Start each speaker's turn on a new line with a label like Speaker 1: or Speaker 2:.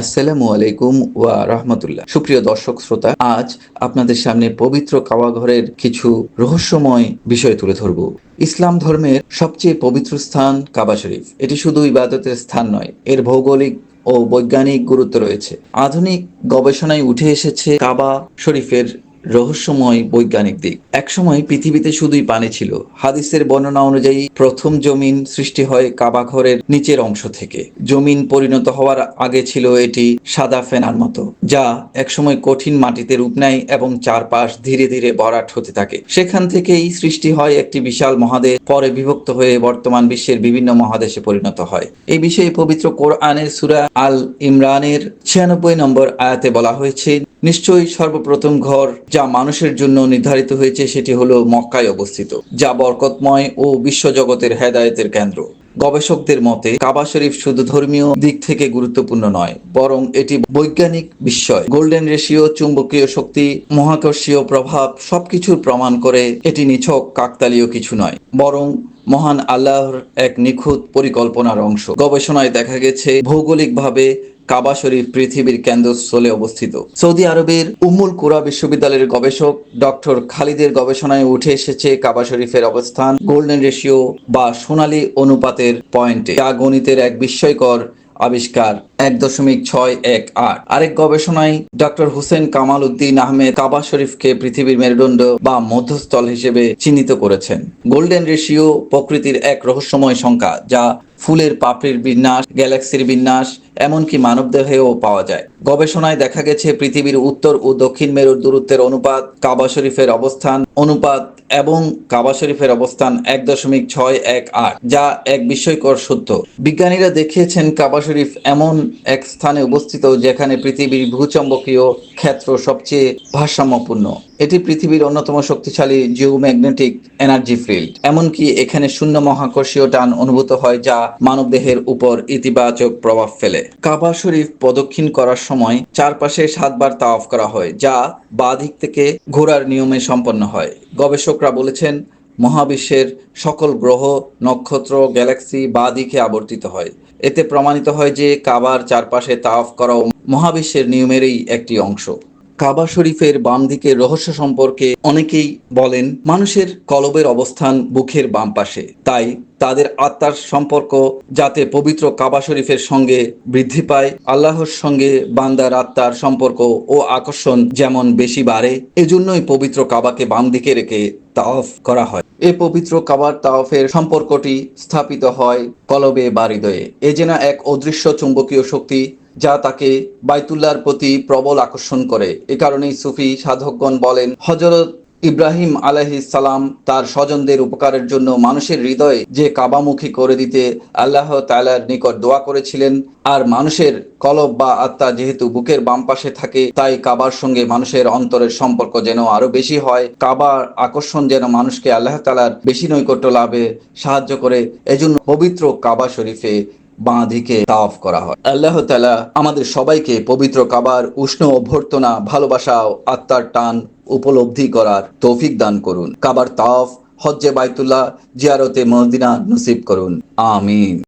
Speaker 1: আসসালামু আলাইকুম ওয়া রাহমাতুল্লাহ। সুপ্রিয় দর্শক শ্রোতা, আজ আপনাদের সামনে পবিত্র কাওয়াঘরের ঘরের কিছু রহস্যময় বিষয় তুলে ধরব। ইসলাম ধর্মের সবচেয়ে পবিত্র স্থান কাবা শরীফ। এটি শুধু ইবাদতের স্থান নয়, এর ভৌগোলিক ও বৈজ্ঞানিক গুরুত্ব রয়েছে। আধুনিক গবেষণায় উঠে এসেছে কাবা শরীফের রহস্যময় বৈজ্ঞানিক দিক। একসময় পৃথিবীতে শুধুই পানি ছিল। হাদিসের বর্ণনা অনুযায়ী, প্রথম জমিন সৃষ্টি হয় কাবা ঘরের নিচের অংশ থেকে। জমিন পরিণত হওয়ার আগে ছিল এটি সাদা ফেনার মতো, যা একসময় কঠিন মাটিতে রূপ নেয় এবং চারপাশ ধীরে ধীরে ভরাট হতে থাকে। সেখান থেকেই সৃষ্টি হয় একটি বিশাল মহাদেশ, পরে বিভক্ত হয়ে বর্তমান বিশ্বের বিভিন্ন মহাদেশে পরিণত হয়। এই বিষয়ে পবিত্র কোরআনের সুরা আল ইমরানের ছিয়ানব্বই নম্বর আয়াতে বলা হয়েছে নিশ্চয়ই সর্বপ্রথম ঘর যা মানুষের জন্য নির্ধারিত হয়েছে, সেটি হলো মক্কায় অবস্থিত, যা বরকতময় ও বিশ্বজগতের হেদায়তের কেন্দ্র। গবেষকদের মতে, কাবা শরীফ শুধু ধর্মীয় দিক থেকে গুরুত্বপূর্ণ নয়, বরং এটি বৈজ্ঞানিক বিষয় গোল্ডেন রেশিও চুম্বকীয় শক্তি, মহাকর্ষীয় প্রভাব সবকিছুর প্রমাণ করে এটি নিছক, কাকতালীয় কিছু নয়, বরং মহান আল্লাহর এক নিখুঁত পরিকল্পনার অংশ। গবেষণায় দেখা গেছে, ভৌগোলিকভাবে কাবা শরীফ পৃথিবীর কেন্দ্রস্থলে অবস্থিত। সৌদি আরবের উমুল কুরা বিশ্ববিদ্যালয়ের গবেষক ডক্টর খালিদের গবেষণায় উঠে এসেছে কাবা শরীফের অবস্থান, গোল্ডেন রেশিও বা সোনালী অনুপাতের পয়েন্টে। যা গণিতের এক বিস্ময়কর আবিষ্কার এক দশমিক ছয় এক আট। আরেক গবেষণায় ডক্টর হুসেন কামাল উদ্দিন আহমেদ কাবা শরীফকে পৃথিবীর মেরুদণ্ড বা মধ্যস্থল হিসেবে চিহ্নিত করেছেন। গোল্ডেন রেশিও প্রকৃতির এক রহস্যময় সংখ্যা, যা ফুলের পাপড়ির বিন্যাস, গ্যালাক্সির বিন্যাস, এমনকি মানবদেহেও পাওয়া যায়। গবেষণায় দেখা গেছে পৃথিবীর উত্তর ও দক্ষিণ মেরুর দূরত্বের অনুপাত, কাবা শরীফের অবস্থান, অনুপাত এবং কাবা শরীফের অবস্থান এক দশমিক ছয় এক আট, যা এক বিস্ময়কর সত্য। বিজ্ঞানীরা দেখিয়েছেন কাবা শরীফ এমন এক স্থানে অবস্থিত যেখানে পৃথিবীর ভূচম্বকীয় ক্ষেত্র সবচেয়ে ভারসাম্যপূর্ণ। এটি পৃথিবীর অন্যতম শক্তিশালী জিওম্যাগনেটিক এনার্জি ফিল্ড। এমনকি এখানে শূন্য মহাকর্ষীয় টান অনুভূত হয় যা মানবদেহের উপর ইতিবাচক প্রভাব ফেলে। কাবা শরীফ প্রদক্ষিণ করার সময় চারপাশে সাতবার তাওয়াফ করা হয়, যা বাঁ দিক থেকে ঘোরার নিয়মে সম্পন্ন হয়। গবেষকরা বলেছেন, মহাবিশ্বের সকল গ্রহ, নক্ষত্র, গ্যালাক্সি বা দিকে আবর্তিত হয়। এতে প্রমাণিত হয় যে কাবার চারপাশে তাওয়াফ করাও মহাবিশ্বের নিয়মেরই একটি অংশ। কাবা শরীফের বাম দিকের রহস্য সম্পর্কে অনেকেই বলেন, মানুষের কলবের অবস্থান বুকের বাম পাশে। তাই তাদের আত্মার সম্পর্ক যাতে পবিত্র কাবা শরীফের সঙ্গে বৃদ্ধি পায়, আল্লাহর সঙ্গে বান্দার আত্মার সম্পর্ক ও আকর্ষণ যেমন বেশি বাড়ে, এজন্যই পবিত্র কাবাকে বাম দিকে রেখে তাওয়াফ করা হয়। এ পবিত্র কাবার তাওয়াফের সম্পর্কটি স্থাপিত হয় কলবে বা হৃদয়ে এ যেন এক অদৃশ্য চুম্বকীয় শক্তি যা তাকে বাইতুল্লাহর প্রতি প্রবল আকর্ষণ করে। এ কারণেই সুফি সাধকগণ বলেন হজরত ইব্রাহিম সালাম তার স্বজনদের উপকারের জন্য মানুষের হৃদয়ে যে কাবামুখী করে দিতে আল্লাহ তাআলার নিকট দোয়া করেছিলেন, আর মানুষের কলব বা আত্মা যেহেতু বুকের বাম পাশে থাকে, তাই কাবার সঙ্গে মানুষের অন্তরের সম্পর্ক যেন আরও বেশি হয়। কাবার আকর্ষণ যেন মানুষকে আল্লাহ তালার বেশি নৈকট্য লাভে সাহায্য করে। এজন্য পবিত্র কাবা শরীফে বাঁ দিকে করা হয়। আল্লাহ তালা আমাদের সবাইকে পবিত্র কাবার উষ্ণ অভ্যর্থনা, ভালোবাসা আত্মার টান উপলব্ধি করার তৌফিক দান করুন। কাবার তাওয়াফ হজ্জে বাইতুল্লাহ জিয়ারতে মদিনা নসিব করুন। আমিন।